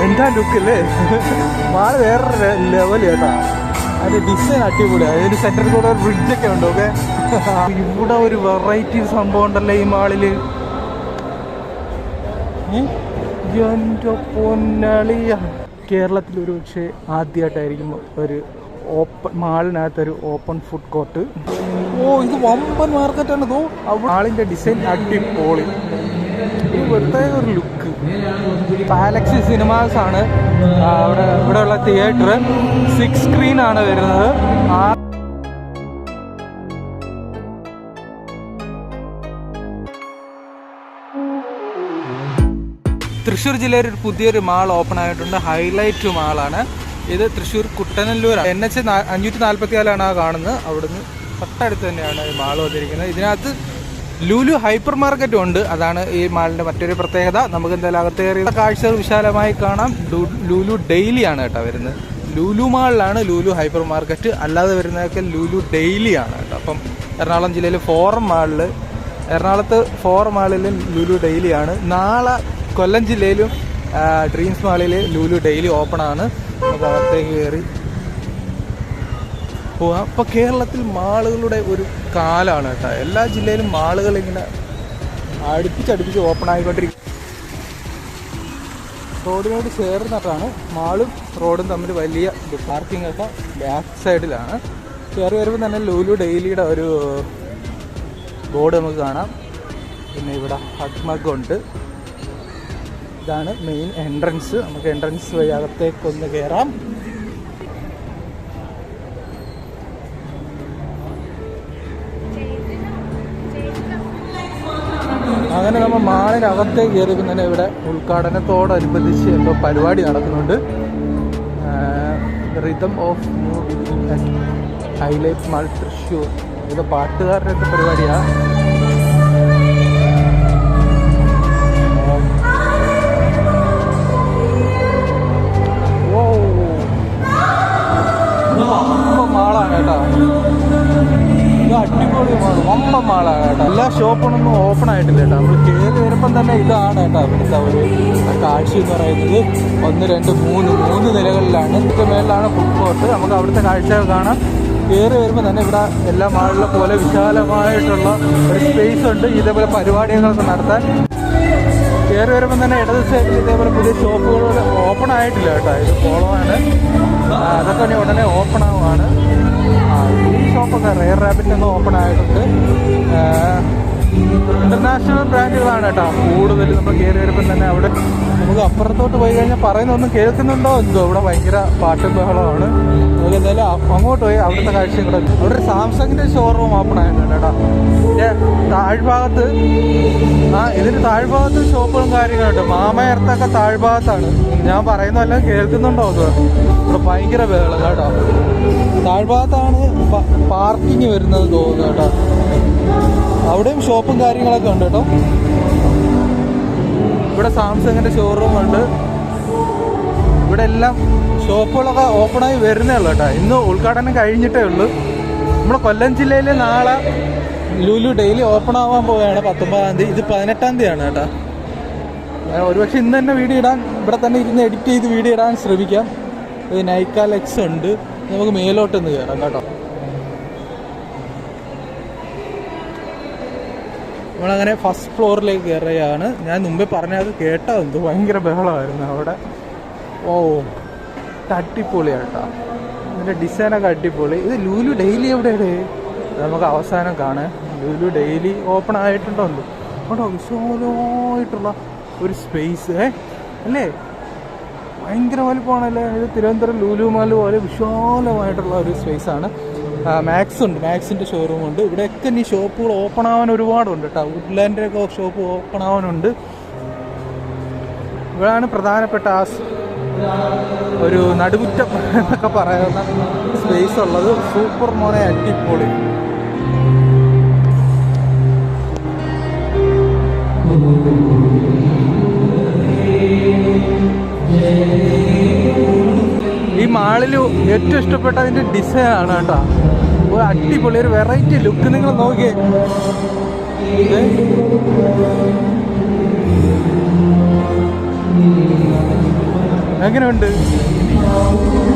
എന്താ ലുക്ക് അല്ലേ മാൾ വേറൊരു ലെവൽ കേട്ടാ. അതിന്റെ ഡിസൈൻ അടിപൊളിയാണ് അതിന് സെന്ററിൽ കൂടെ ഒരു ബ്രിഡ്ജൊക്കെ ഉണ്ട് ഓക്കെ ഇവിടെ ഒരു വെറൈറ്റി സംഭവം ഉണ്ടല്ലേ ഈ മാളിൽ? എന്റെ പൊന്നളിയ കേരളത്തിൽ ഒരു പക്ഷേ ആദ്യമായിട്ടായിരിക്കും ഒരു ഓപ്പൺ മാളിനകത്ത് ഒരു ഓപ്പൺ ഫുഡ് കോർട്ട് ഓ ഇത് വമ്പൻ മാർക്കറ്റാണ് ഇതോ മാളിന്റെ ഡിസൈൻ അടിപൊളി. പ്രത്യേക ഒരു ലുക്ക് പാലക്സി സിനിമാസ് ആണ്. അവിടെ ഇവിടെയുള്ള തിയേറ്റർ സിക്സ് സ്ക്രീൻ ആണ് വരുന്നത്. തൃശ്ശൂർ ജില്ലയിൽ ഒരു പുതിയൊരു മാൾ ഓപ്പൺ ആയിട്ടുണ്ട്. ഹൈലൈറ്റ് മാളാണ് ഇത് തൃശ്ശൂർ കുട്ടനല്ലൂർ എൻ എച്ച് അഞ്ഞൂറ്റി നാൽപ്പത്തി നാലാണ് ആ കാണുന്നത്. അവിടുന്ന് തൊട്ടടുത്ത് തന്നെയാണ് ഈ മാൾ വന്നിരിക്കുന്നത്. ഇതിനകത്ത് ലുലു ഹൈപ്പർ മാർക്കറ്റും ഉണ്ട്. അതാണ് ഈ മാളിന്റെ മറ്റൊരു പ്രത്യേകത. നമുക്ക് എന്തായാലും അകത്ത് കയറി കാഴ്ചകൾ വിശാലമായി കാണാം. ലൂലു ലുലു ഡെയിലി ആണ് കേട്ടോ വരുന്നത്. ലുലു മാളിലാണ് ലുലു ഹൈപ്പർ മാർക്കറ്റ്. അല്ലാതെ വരുന്നതൊക്കെ ലുലു ഡെയിലി ആണ് കേട്ടോ. അപ്പം എറണാകുളം ജില്ലയിൽ ഫോറം മാളിൽ എറണാകുളത്ത് ഫോറം മാളിൽ ലുലു ഡെയിലി ആണ്. നാളെ കൊല്ലം ജില്ലയിലും ഡ്രീംസ് മാളിൽ ലുലു ഡെയിലി ആണ്. നമുക്ക് അകത്തേക്ക് കയറി പോവാം. അപ്പോൾ കേരളത്തിൽ മാളുകളുടെ ഒരു കാലമാണ് കേട്ടോ. എല്ലാ ജില്ലയിലും മാളുകൾ ഇങ്ങനെ അടുപ്പിച്ചടുപ്പിച്ച് ഓപ്പൺ ആയിക്കൊണ്ടിരിക്കും റോഡിനോട് ചേർന്നിട്ടാണ് മാളും റോഡും തമ്മിൽ വലിയ പാർക്കിംഗ് ഒക്കെ ബാക്ക് സൈഡിലാണ് കയറി വരുമ്പോൾ തന്നെ ലൂലു ഡെയിലിയുടെ ഒരു ബോർഡ് നമുക്ക് കാണാം. പിന്നെ ഇവിടെ ഹഗ്മഗ് ഉണ്ട്. ഇതാണ് മെയിൻ എൻട്രൻസ് നമുക്ക് എൻട്രൻസ് വഴി അകത്തേക്കൊന്ന് കയറാം മാളിനകത്തേക്ക് കയറിയപ്പോൾ തന്നെ ഇവിടെ ഉദ്ഘാടനത്തോടനുബന്ധിച്ച് എന്തോ പരിപാടി നടക്കുന്നുണ്ട്. Rhythm of highlight mall Thrissur ഇത് പാട്ടുകാരുടെ ഒക്കെ ഇത് വമ്പ മാളാണ് കേട്ടോ. എല്ലാ ഷോപ്പൊന്നും ഓപ്പൺ ആയിട്ടില്ല കേട്ടോ. നമ്മൾ കയറി വരുമ്പം തന്നെ ഇതാണ് കേട്ടോ ഇവിടുത്തെ ഒരു കാഴ്ച എന്ന് പറയുന്നത്. ഒന്ന് രണ്ട് മൂന്ന്. മൂന്ന് നിലകളിലാണ്. ഇതിന്റെ മേളിലാണ് ഫുഡ് കോർട്ട് നമുക്ക് അവിടുത്തെ കാഴ്ചകൾ കാണാം. കയറി വരുമ്പോൾ തന്നെ ഇവിടെ എല്ലാ മാളിലെ പോലെ വിശാലമായിട്ടുള്ള ഒരു സ്പേസ് ഉണ്ട്. ഇതേപോലെ പരിപാടികളൊക്കെ നടത്താൻ. കയറി വരുമ്പോൾ തന്നെ ഇടത് സൈഡിൽ ഇതേപോലെ പുതിയ ഷോപ്പുകൾ ഓപ്പൺ ആയിട്ടില്ല കേട്ടോ. ഇത് ഫോളോ ആണ്. അതൊക്കെ ഉടനെ ഓപ്പൺ ആവുകയാണ് ഈ ഷോപ്പൊക്കെ റെയർ റാബിറ്റ് ഒന്ന് ഓപ്പൺ ആയിട്ടുണ്ട്. ഇന്റർനാഷണൽ ബ്രാൻഡുകളാണ് കേട്ടോ. കൂടുതൽ നമ്മൾ കയറി വരുമ്പോൾ തന്നെ അവിടെ നമുക്ക് അപ്പുറത്തോട്ട് പോയി കഴിഞ്ഞാൽ പറയുന്നൊന്നും കേൾക്കുന്നുണ്ടോ? എന്തോ ഇവിടെ ഭയങ്കര പാട്ടും ബഹളമാണ് നമുക്ക് എന്തായാലും അങ്ങോട്ട് പോയി അവിടുത്തെ കാഴ്ചയും കൂടെ അവിടെ ഒരു സാംസങ്ങിന്റെ ഷോറൂം ഓപ്പൺ ആയിട്ടുണ്ട് കേട്ടോ. താഴ്ഭാഗത്ത് ആ ഇതിന് താഴ്ഭാഗത്ത് ഷോപ്പുകളും കാര്യങ്ങളുണ്ട് മാമയർത്തൊക്കെ താഴ്ഭാഗത്താണ്. ഞാൻ പറയുന്നതല്ല കേൾക്കുന്നുണ്ടോ അത് ഇവിടെ ഭയങ്കര ബഹളം കേട്ടോ. താഴ്ഭാഗത്താണ് പാർക്കിങ് വരുന്നത് തോന്നുന്നു കേട്ടോ. അവിടെയും ഷോപ്പും കാര്യങ്ങളൊക്കെ ഉണ്ട് കേട്ടോ. ഇവിടെ സാംസങ്ങിന്റെ ഷോറൂം ഉണ്ട്. ഇവിടെ എല്ലാം ഷോപ്പുകളൊക്കെ ഓപ്പണായി വരുന്നേ ഉള്ളൂ കേട്ടോ. ഇന്ന് ഉദ്ഘാടനം കഴിഞ്ഞിട്ടേ ഉള്ളൂ. നമ്മുടെ കൊല്ലം ജില്ലയിൽ നാളെ ലുലു ഡെയിലി ഓപ്പൺ ആവാൻ പോവുകയാണ് പത്തൊമ്പതാം തീയതി. ഇത് പതിനെട്ടാം തീയതിയാണ് കേട്ടോ. ഒരുപക്ഷെ ഇന്ന് തന്നെ വീഡിയോ ഇടാൻ ഇവിടെ തന്നെ ഇരുന്ന് എഡിറ്റ് ചെയ്ത് വീഡിയോ ഇടാൻ ശ്രമിക്കാം. ഇത് നൈക്കാൽ എക്സ് ഉണ്ട്. നമുക്ക് മേലോട്ടൊന്ന് കയറാം കേട്ടോ. നമ്മളങ്ങനെ ഫസ്റ്റ് ഫ്ലോറിലേക്ക് കയറുകയാണ്. ഞാൻ മുമ്പേ പറഞ്ഞത് കേട്ടോ എന്ത് ഭയങ്കര ബഹളമായിരുന്നു അവിടെ. ഓ കേട്ടോ ഇതിന്റെ ഡിസൈനൊക്കെ അടിപൊളി. ഇത് ലൂലു ഡെയിലി എവിടെയാണ്? നമുക്ക് അവസാനം കാണാം. ലൂലു ഡെയിലി ഓപ്പൺ ആയിട്ടുണ്ടോ കേട്ടോ വിശാലമായിട്ടുള്ള ഒരു സ്പേസ് അല്ലേ? ഭയങ്കര വലുപ്പമാണല്ലേ? ഇത് തിരുവനന്തപുരം ലൂലു മാൽ പോലെ വിശാലമായിട്ടുള്ള ഒരു സ്പേസ് ആണ്. മാക്സ് ഉണ്ട്. മാക്സിന്റെ ഷോറൂം ഉണ്ട്. ഇവിടെയൊക്കെ ഇനി ഷോപ്പുകൾ ഓപ്പൺ ആവാൻ ഒരുപാടുണ്ട് കേട്ടോ ഒക്കെ ഷോപ്പ് ഓപ്പൺ ആവാനുണ്ട്. ഇവിടെയാണ് പ്രധാനപ്പെട്ട ആ ഒരു നടുമുറ്റം എന്നൊക്കെ പറയുന്ന സ്പേസ് ഉള്ളത്. സൂപ്പർ മോനെ അടിപൊളി. ഈ മാളിൽ ഏറ്റവും ഇഷ്ടപ്പെട്ട അതിന്റെ ഡിസൈൻ ആണ് കേട്ടോ ഒരു അടിപൊളി ഒരു വെറൈറ്റി ലുക്ക് നിങ്ങൾ നോക്കിയേ. എങ്ങനെയുണ്ട്?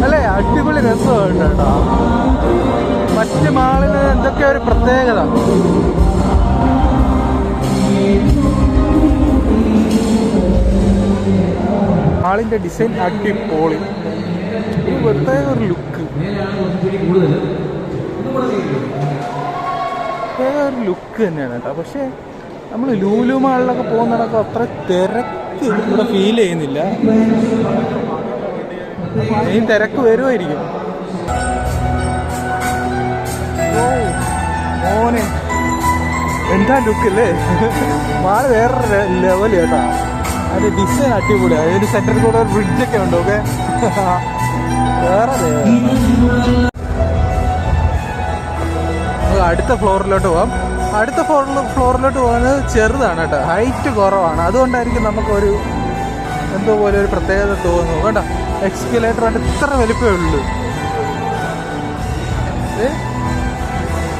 അല്ലേ അടിപൊളി രസമുണ്ട് കേട്ടോ മറ്റ് മാളിന് എന്തൊക്കെ ഒരു പ്രത്യേകത? മാളിന്റെ ഡിസൈൻ അടിപൊളി. പ്രത്യേക ഒരു ലുക്ക് പ്രത്യേക ഒരു ലുക്ക് തന്നെയാണ് കേട്ടോ. പക്ഷേ നമ്മൾ ലൂലു മാളിലൊക്കെ പോകുന്നിടക്ക് അത്ര തിരക്ക് ഇവിടെ ഫീൽ ചെയ്യുന്നില്ല. ഇനി തിരക്ക് വരുമായിരിക്കും മോനെ. എന്താ ലുക്ക് അല്ലേ മാൾ വേറൊരു ലെവൽ കേട്ടോ. അതിന്റെ ഡിസൈൻ അടിപൊളിയാണ് അതിന് സെന്ററിൽ കൂടെ ഒരു ബ്രിഡ്ജൊക്കെ ഉണ്ട്? ഓക്കെ വേറെ അടുത്ത ഫ്ലോറിലോട്ട് പോകാം അടുത്ത ഫ്ലോറിൽ ഫ്ലോറിലോട്ട് പോകുന്നത് ചെറുതാണ് കേട്ടോ. ഹൈറ്റ് കുറവാണ്. അതുകൊണ്ടായിരിക്കും നമുക്കൊരു എന്തോ പോലെ ഒരു പ്രത്യേകത തോന്നുന്നു. കേട്ടോ എക്സ്കലേറ്റർ ആണ് ഇത്ര വലിപ്പമേ ഉള്ളൂ.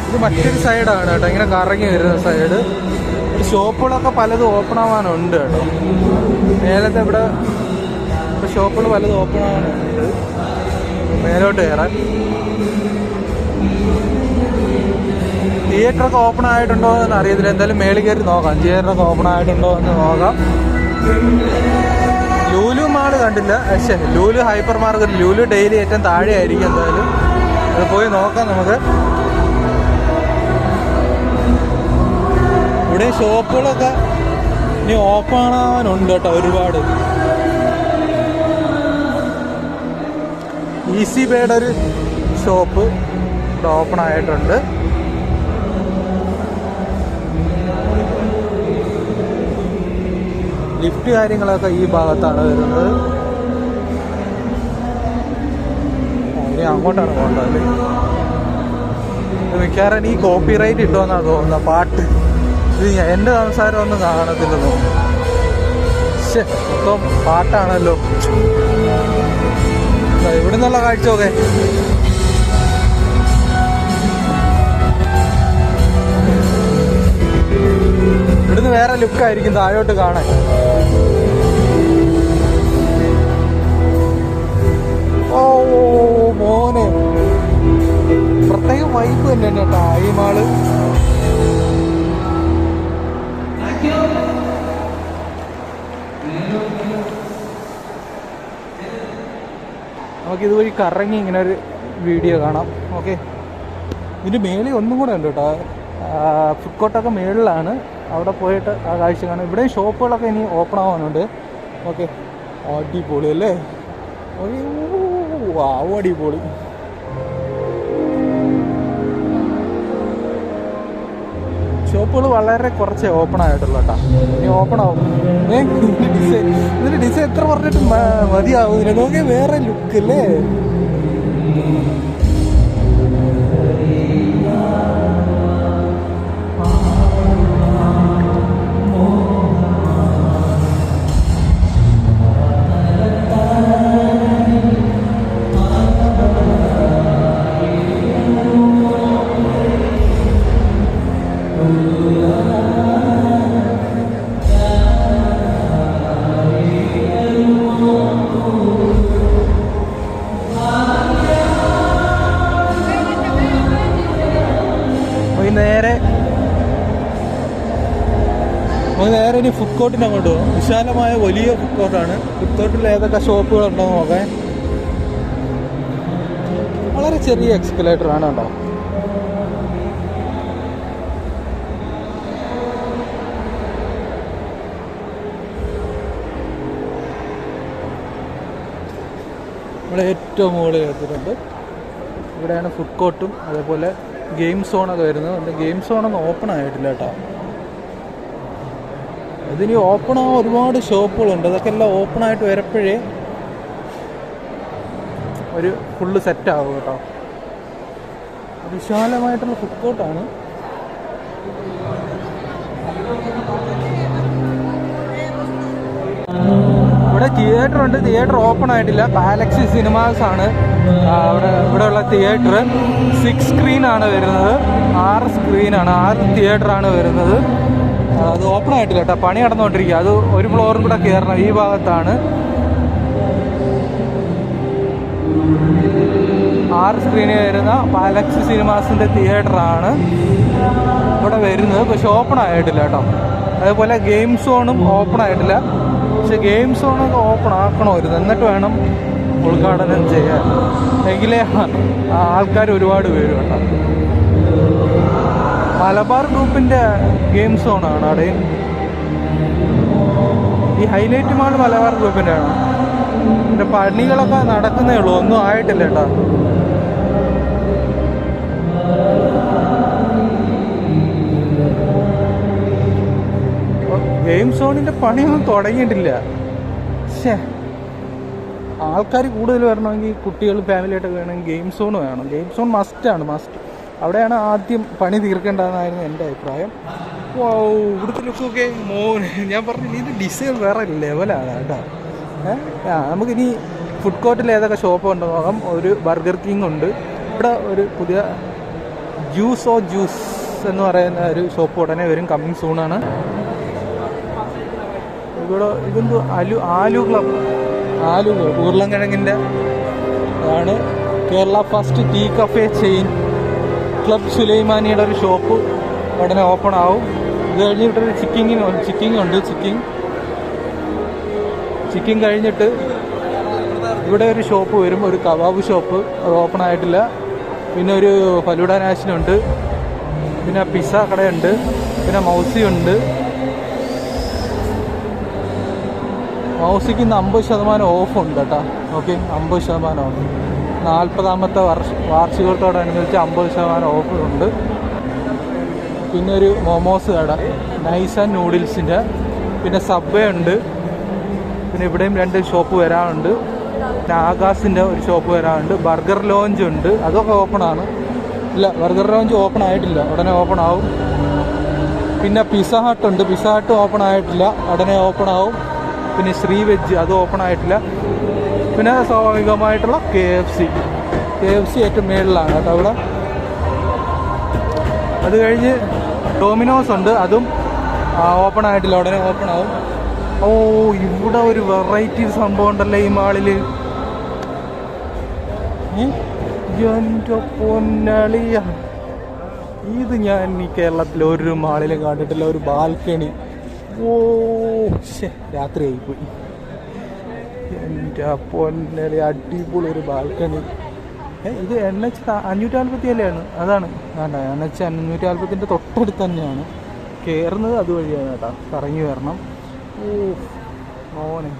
ഇത് മറ്റൊരു സൈഡാണ് കേട്ടോ. ഇങ്ങനെ കറങ്ങി വരുന്ന സൈഡ് ഷോപ്പുകളൊക്കെ പലതും ഓപ്പൺ ആവാനുണ്ട് കേട്ടോ. മേലത്തെ ഇവിടെ ഇവിടെ ഷോപ്പുകൾ പലതും ഓപ്പൺ ആവാനുണ്ട്. മേലോട്ട് കയറാൻ തിയേറ്ററൊക്കെ ഓപ്പൺ ആയിട്ടുണ്ടോ എന്ന് അറിയത്തില്ല. എന്തായാലും മേളിൽ കയറി നോക്കാം. തിയേറ്ററൊക്കെ ഓപ്പൺ ആയിട്ടുണ്ടോ എന്ന് നോക്കാം. ലൂലു മാൾ കണ്ടില്ല. പക്ഷേ Lulu hyper market Lulu daily ഏറ്റവും താഴെ ആയിരിക്കും എന്തായാലും. അത് പോയി നോക്കാം നമുക്ക്. ഇവിടെ ഷോപ്പുകളൊക്കെ ഇനി ഓപ്പൺ ആവാനുണ്ട് കേട്ടോ ഒരുപാട്. ഈസി ബേയുടെ ഒരു ഷോപ്പ് ഇവിടെ ഓപ്പൺ ആയിട്ടുണ്ട്. ലിഫ്റ്റ് കാര്യങ്ങളൊക്കെ ഈ ഭാഗത്താണ് വരുന്നത്. ഇനി അങ്ങോട്ടാണ് പോകേണ്ടത് അല്ലേ? മിക്കവാറും ഈ കോപ്പി റൈറ്റ് ഇട്ടോന്നാ തോന്നുന്നത് പാട്ട്. ഇത് എന്റെ സംസാരം ഒന്നും കാണത്തില്ലെന്ന് തോന്നുന്നു. പാട്ടാണല്ലോ. ഇവിടെ നിന്നുള്ള കാഴ്ച വേറെ ലുക്കായിരിക്കും താഴോട്ട് കാണാൻ. ഓ മോനെ. പ്രത്യേക വൈബ് തന്നെ കേട്ടോ ഈ മാൾ. നമുക്ക് ഇതുവഴി കറങ്ങി ഇങ്ങനെ ഒരു വീഡിയോ കാണാം ഓക്കെ ഇതിന്റെ മേളിൽ ഒന്നും കൂടെ ഉണ്ട് കേട്ടോ. ഫുഡ് കോർട്ടൊക്കെ മുകളിലാണ്. അവിടെ പോയിട്ട് ആ കാഴ്ച കാണാം. ഇവിടെയും ഷോപ്പുകളൊക്കെ ഇനി ഓപ്പൺ ആവാനുണ്ട്. ഓക്കെ. അടിപൊളി അല്ലേ? വാവ് അടിപൊളി. ഷോപ്പുകൾ വളരെ കുറച്ചേ ഓപ്പൺ ആയിട്ടുള്ളൂ കേട്ടോ. ഇനി ഓപ്പൺ ആവും. ഏ ഡിസൈൻ ഇതിന്റെ ഡിസൈൻ എത്ര പറഞ്ഞിട്ട് മതിയാവും നോക്കിയാൽ നോക്കിയ വേറെ ലുക്ക് അല്ലേ? ഫുഡ് അങ്ങോട്ട് പോകും. വിശാലമായ വലിയ ഫുഡ് കോർട്ടാണ് ഫുഡ് കോർട്ടിൽ ഏതൊക്കെ ഷോപ്പുകളുണ്ടോ നോക്കാൻ വളരെ ചെറിയ എക്സ്കലേറ്റർ ആണ് കേട്ടോ. ഇവിടെ ഏറ്റവും മുകളിൽ എത്തിയിട്ടുണ്ട്. ഇവിടെയാണ് ഫുഡ് കോർട്ടും അതേപോലെ ഗെയിം സോണൊക്കെ വരുന്നത്. ഗെയിം സോണൊന്നും ഓപ്പൺ ആയിട്ടില്ല കേട്ടോ. ഇതിനി ആ ഒരുപാട് ഷോപ്പുകളുണ്ട് അതൊക്കെ എല്ലാം ഓപ്പൺ ആയിട്ട് വരപ്പോഴേ ഒരു ഫുള്ള് സെറ്റ് ആവും കേട്ടോ. വിശാലമായിട്ടുള്ള ഫുഡ് കോർട്ടാണ് ഇവിടെ തിയേറ്റർ ഉണ്ട്. തിയേറ്റർ ഓപ്പൺ ആയിട്ടില്ല. പാലക്സി സിനിമാസ് ആണ്. അവിടെ ഇവിടെയുള്ള തിയേറ്റർ സിക്സ് സ്ക്രീൻ ആണ് വരുന്നത്. ആറ് സ്ക്രീനാണ് ആറ് തിയേറ്റർ ആണ് വരുന്നത്. അത് ഓപ്പൺ ആയിട്ടില്ല കേട്ടോ. പണി നടന്നുകൊണ്ടിരിക്കുക അത് ഒരു ഫ്ലോറും കൂടെ കയറണം ഈ ഭാഗത്താണ്. ആറ് സ്ക്രീനിൽ വരുന്ന പാലക്സ് തിയേറ്റർ ആണ് ഇവിടെ വരുന്നത്. പക്ഷെ ഓപ്പൺ ആയിട്ടില്ല കേട്ടോ. അതേപോലെ ഗെയിം സോണും ഓപ്പൺ ആയിട്ടില്ല. പക്ഷെ ഗെയിം സോണൊക്കെ ഓപ്പൺ ആക്കണമായിരുന്നു. എന്നിട്ട് വേണം ഉദ്ഘാടനം ചെയ്യാൻ. എങ്കിലേ ആൾക്കാർ ഒരുപാട് പേര് കേട്ടോ. മലബാർ ഗ്രൂപ്പിന്റെ ഗെയിം സോണാണ് അവിടെ. ഈ ഹൈലൈറ്റ് മാൾ മലബാർ ഗ്രൂപ്പിന്റെ ആണ്. പിന്നെ പണികളൊക്കെ നടക്കുന്നേ ഉള്ളൂ. ഒന്നും ആയിട്ടില്ല കേട്ടോ. ഗെയിം സോണിന്റെ പണിയൊന്നും തുടങ്ങിയിട്ടില്ല. ആൾക്കാർ കൂടുതൽ വരണമെങ്കിൽ കുട്ടികൾ ഫാമിലിയായിട്ടൊക്കെ വേണമെങ്കിൽ ഗെയിം സോൺ വേണം. ഗെയിം സോൺ മസ്റ്റ് ആണ് മസ്റ്റ് അവിടെയാണ് ആദ്യം പണി തീർക്കേണ്ടതെന്നായിരുന്നു എന്റെ അഭിപ്രായം. ഇവിടുത്തെ ലുക്കൊക്കെ മോന് ഞാൻ പറഞ്ഞു ഇത് ഡിസൈൻ വേറെ ലെവലാണ് കേട്ടോ. ആ നമുക്കിനി ഫുഡ് കോർട്ടിൽ ഏതൊക്കെ ഷോപ്പ് ഉണ്ടോ നോക്കാം ഒരു ബർഗർ കിങ് ഉണ്ട്. ഇവിടെ ഒരു പുതിയ ജ്യൂസ് ഓ ജ്യൂസ് എന്ന് പറയുന്ന ഒരു ഷോപ്പ് ഉടനെ വരും കമ്മിങ് സൂണാണ് ഇവിടെ ഇതെന്തോ അലു ആലു ക്ലബ് ആലു ഉരുളൻകിഴങ്ങിന്റെ ആണ് Kerala first tea cafe chain Club സുലൈമാനിയുടെ ഒരു ഷോപ്പ് ഉടനെ ഓപ്പൺ ആവും. ഇത് കഴിഞ്ഞിട്ട് ഒരു ചിക്കിങ്ങിന് ചിക്കിങ് ഉണ്ട് ചിക്കിങ് ചിക്കിങ് കഴിഞ്ഞിട്ട് ഇവിടെ ഒരു ഷോപ്പ് വരും ഒരു കബാബ് ഷോപ്പ് അത് ഓപ്പൺ ആയിട്ടില്ല. പിന്നെ ഒരു ഫലൂഡ നാഷനുണ്ട് പിന്നെ പിസ്സ കടയുണ്ട്. പിന്നെ മൗസി ഉണ്ട്. മൗസിക്ക് ഇന്ന് അമ്പത് ശതമാനം ഓഫ് ഉണ്ട് കേട്ടോ. ഓക്കെ അമ്പത് ശതമാനം ഓഫ് നാൽപ്പതാമത്തെ വർഷ വാർഷികത്തോടനുബന്ധിച്ച് അമ്പത് ശതമാനം ഓഫറുണ്ട്. പിന്നെ ഒരു മൊമോസ് കട. നൈസ് ആൻഡ് നൂഡിൽസിന്റെ പിന്നെ സബ്വേ ഉണ്ട്. പിന്നെ ഇവിടെയും രണ്ട് ഷോപ്പ് വരാറുണ്ട് പിന്നെ ആകാശിന്റെ ഒരു ഷോപ്പ് വരാറുണ്ട് ബർഗർ ലോഞ്ച് ഉണ്ട്. അതൊക്കെ ഓപ്പണാണ് ഇല്ല ബർഗർ ലോഞ്ച് ഓപ്പൺ ആയിട്ടില്ല. ഉടനെ ഓപ്പൺ ആവും. പിന്നെ പിസ ഹട്ട് ഉണ്ട്. പിസ ഹട്ട് ഓപ്പൺ ആയിട്ടില്ല. ഉടനെ ഓപ്പൺ ആവും. പിന്നെ ശ്രീ വെജ് അത് ഓപ്പൺ ആയിട്ടില്ല. പിന്നെ സ്വാഭാവികമായിട്ടുള്ള K F C K F C ഏറ്റവും മേളിലാണ് കേട്ടോ അവിടെ. അത് കഴിഞ്ഞ് ഡോമിനോസ് ഉണ്ട് അതും ഓപ്പൺ ആയിട്ടില്ല ഉടനെ ഓപ്പൺ ആവും. ഓ ഇവിടെ ഒരു വെറൈറ്റി സംഭവം ഉണ്ടല്ലേ ഈ മാളിൽ എന്റെ ഇത് ഞാൻ ഈ കേരളത്തിൽ ഒരു മാളിലും കണ്ടിട്ടില്ല ഒരു ബാൽക്കണി. ഓ രാത്രി ആയിപ്പോയി എന്റെ അപ്പോന്റെ അടിപൊളി ഒരു ബാൽക്കണി. ഇത് എൻ എച്ച് അഞ്ഞൂറ്റി നാൽപ്പത്തി ഏഴാണ് അതാണ്. വേണ്ട എൻ എച്ച് അഞ്ഞൂറ്റി നാൽപ്പത്തിന്റെ തൊട്ടടുത്ത് തന്നെയാണ്. കയറുന്നത് അതുവഴിയാണ് കേട്ടോ. കറങ്ങി വരണം. ഓ മോനെ.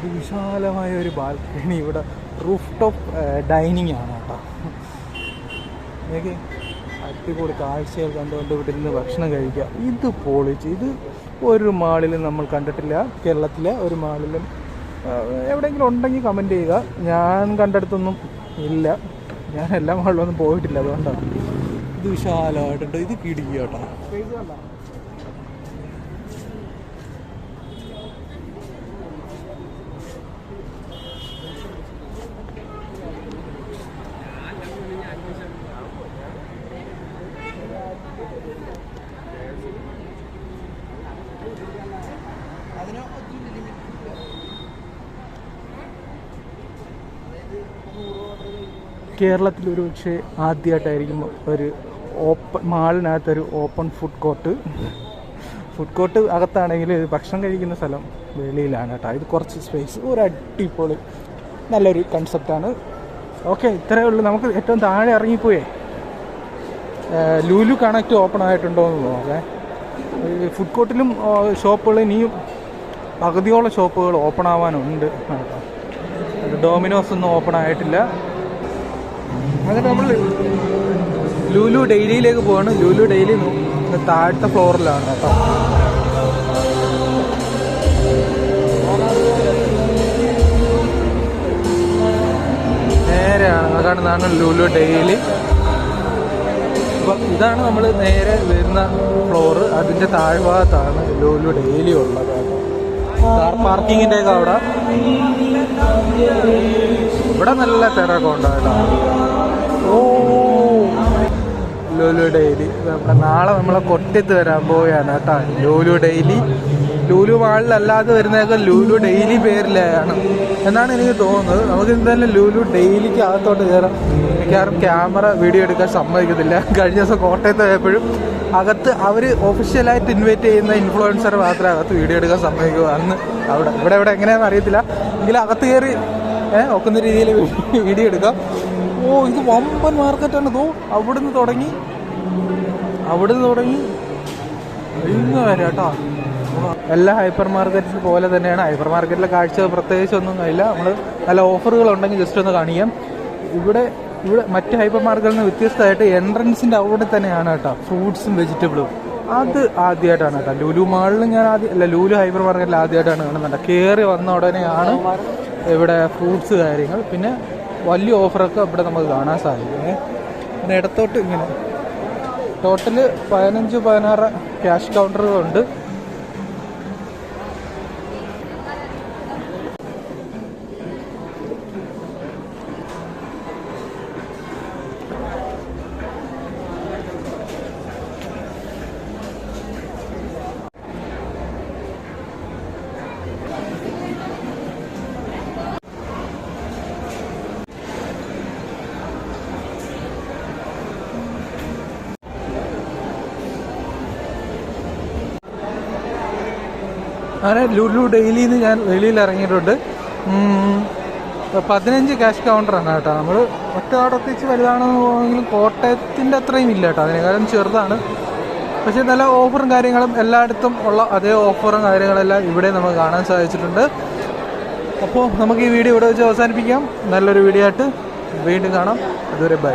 ഒരു വിശാലമായ ഒരു ബാൽക്കണി ഇവിടെ. റൂഫ് ടോപ്പ് ഡൈനിങ് ആണ് കേട്ടോ. എനിക്ക് അടിപൊളി കാഴ്ചകൾ കണ്ടുകൊണ്ട് ഇവിടെ ഇരുന്ന് ഭക്ഷണം കഴിക്കുക. ഇത് പൊളിച്ച് ഇത് ഒരു മാളിലും നമ്മൾ കണ്ടിട്ടില്ല. കേരളത്തിലെ ഒരു മാളിലും എവിടെയെങ്കിലും ഉണ്ടെങ്കിൽ കമന്റ് ചെയ്യുക. ഞാൻ കണ്ടെടുത്തൊന്നും ഇല്ല. ഞാൻ എല്ലാ മാളിലൊന്നും പോയിട്ടില്ല അതുകൊണ്ടാണ്. ഇത് വിശാലമായിട്ടുണ്ട്. ഇത് കിടിക്കുക കേട്ടോ കേരളത്തിൽ ഒരു പക്ഷേ ആദ്യമായിട്ടായിരിക്കും ഒരു open മാളിനകത്തൊരു open food court. Food court അകത്താണെങ്കിൽ ഭക്ഷണം കഴിക്കുന്ന സ്ഥലം വെളിയിലാണ് കേട്ടോ. ഇത് കുറച്ച് സ്പേസ് ഒരു അടിപൊളി നല്ലൊരു കൺസെപ്റ്റാണ് ഓക്കെ ഇത്രയേ ഉള്ളൂ. നമുക്ക് ഏറ്റവും താഴെ ഇറങ്ങിപ്പോയേ. ലൂലു കണക്റ്റ് ഓപ്പൺ ആയിട്ടുണ്ടോ എന്ന് നോക്കേ. ഫുഡ് കോർട്ടിലും ഷോപ്പുകൾ ഇനിയും പകുതിയോളം ഷോപ്പുകൾ ഓപ്പൺ ആവാനുണ്ട്. ഡോമിനോസ് ഒന്നും ഓപ്പൺ ആയിട്ടില്ല. അങ്ങനെ നമ്മൾ ലുലു ഡെയിലിയിലേക്ക് പോവാണ്. ലുലു ഡെയിലി താഴത്തെ ഫ്ലോറിലാണ് കേട്ടോ. നേരെയാണ്. കാണുന്നതാണ് ലുലു ഡെയിലി. അപ്പം ഇതാണ് നമ്മൾ നേരെ വരുന്ന ഫ്ലോറ്. അതിന്റെ താഴ്ഭാഗത്താണ് ലുലു ഡെയിലി ഉള്ളത് കാർ പാർക്കിങ്ങിന്റെ ഒക്കെ അവിടെ. ഇവിടെ നല്ല തിരക്കുണ്ടായിട്ടാണ് ലോലു ഡെയിലി. നമ്മുടെ നാളെ നമ്മളെ കൊട്ടിത്ത് വരാൻ പോവുകയാണ് കേട്ടോ. ലോലു ഡെയിലി. ലൂലു മാളിലല്ലാതെ വരുന്നതൊക്കെ ലൂലു ഡെയിലി പേരിലാണ്. എന്നാണ് എനിക്ക് തോന്നുന്നത്. നമുക്ക് എന്തായാലും ലൂലു ഡെയിലിക്ക് അകത്തോട്ട് കയറാം. മിക്കവാറും ക്യാമറ വീഡിയോ എടുക്കാൻ സമ്മതിക്കത്തില്ല. കഴിഞ്ഞ ദിവസം കോട്ടയത്ത് പോയപ്പോഴും അകത്ത് അവർ ഒഫീഷ്യലായിട്ട് ഇൻവൈറ്റ് ചെയ്യുന്ന ഇൻഫ്ലുവൻസർ മാത്രമേ അകത്ത് വീഡിയോ എടുക്കാൻ സമ്മതിക്കൂ. അന്ന് അവിടെ ഇവിടെ ഇവിടെ എങ്ങനെയാണെന്ന് അറിയത്തില്ല. എങ്കിലും അകത്ത് കയറി ഒക്കുന്ന രീതിയിൽ വീഡിയോ എടുക്കാം. ഓ ഇത് വമ്പൻ മാർക്കറ്റാണ് തോ അവിടുന്ന് തുടങ്ങി. അവിടുന്ന് തുടങ്ങി. ഇന്ന് വരെ കേട്ടോ. എല്ലാ ഹൈപ്പർ മാർക്കറ്റിൽ പോലെ തന്നെയാണ്. ഹൈപ്പർ മാർക്കറ്റിലെ കാഴ്ച പ്രത്യേകിച്ച് ഒന്നും ഇല്ല. നമ്മൾ നല്ല ഓഫറുകൾ ഉണ്ടെങ്കിൽ ജസ്റ്റ് ഒന്ന് കാണിക്കാം. ഇവിടെ ഇവിടെ മറ്റ് ഹൈപ്പർ മാർക്കറ്റിൽ നിന്ന് വ്യത്യസ്തമായിട്ട് എൻട്രൻസിന്റെ അവിടെ തന്നെയാണ് കേട്ടോ. ഫ്രൂട്ട്സും വെജിറ്റബിളും അത് ആദ്യമായിട്ടാണ് കേട്ടോ. ലുലു മാളിൽ ഞാൻ ആദ്യം അല്ല ലുലു ഹൈപ്പർ മാർക്കറ്റിൽ ആദ്യമായിട്ടാണ് കാണുന്നുണ്ട് കയറി വന്ന ഉടനെയാണ് ഇവിടെ ഫ്രൂട്ട്സ് കാര്യങ്ങൾ. പിന്നെ വലിയ ഓഫറൊക്കെ ഇവിടെ നമുക്ക് കാണാൻ സാധിക്കും. പിന്നെ ഇടത്തോട്ട് ഇങ്ങനെ. ടോട്ടൽ പതിനഞ്ച് പതിനാറ് ക്യാഷ് കൗണ്ടറുകളുണ്ട് അങ്ങനെ ലുലു ഡെയിലി എന്ന് ഞാൻ വെളിയിൽ ഇറങ്ങിയിട്ടുണ്ട് പതിനഞ്ച് ക്യാഷ് കൗണ്ടറാണ് കേട്ടോ. നമ്മൾ ഒറ്റ നടത്തിച്ച് വലുതാണെന്ന് പോകുമെങ്കിലും കോട്ടയത്തിന്റെ അത്രയും ഇല്ല കേട്ടോ. അതിനേക്കാളും ചെറുതാണ്. പക്ഷേ നല്ല ഓഫറും കാര്യങ്ങളും എല്ലായിടത്തും ഉള്ള അതേ ഓഫറും കാര്യങ്ങളെല്ലാം ഇവിടെ നമുക്ക് കാണാൻ സാധിച്ചിട്ടുണ്ട്. അപ്പോൾ നമുക്ക് ഈ വീഡിയോ ഇവിടെ വെച്ച് അവസാനിപ്പിക്കാം. നല്ലൊരു വീഡിയോ ആയിട്ട് വീണ്ടും കാണാം. അതുവരെ ബൈ.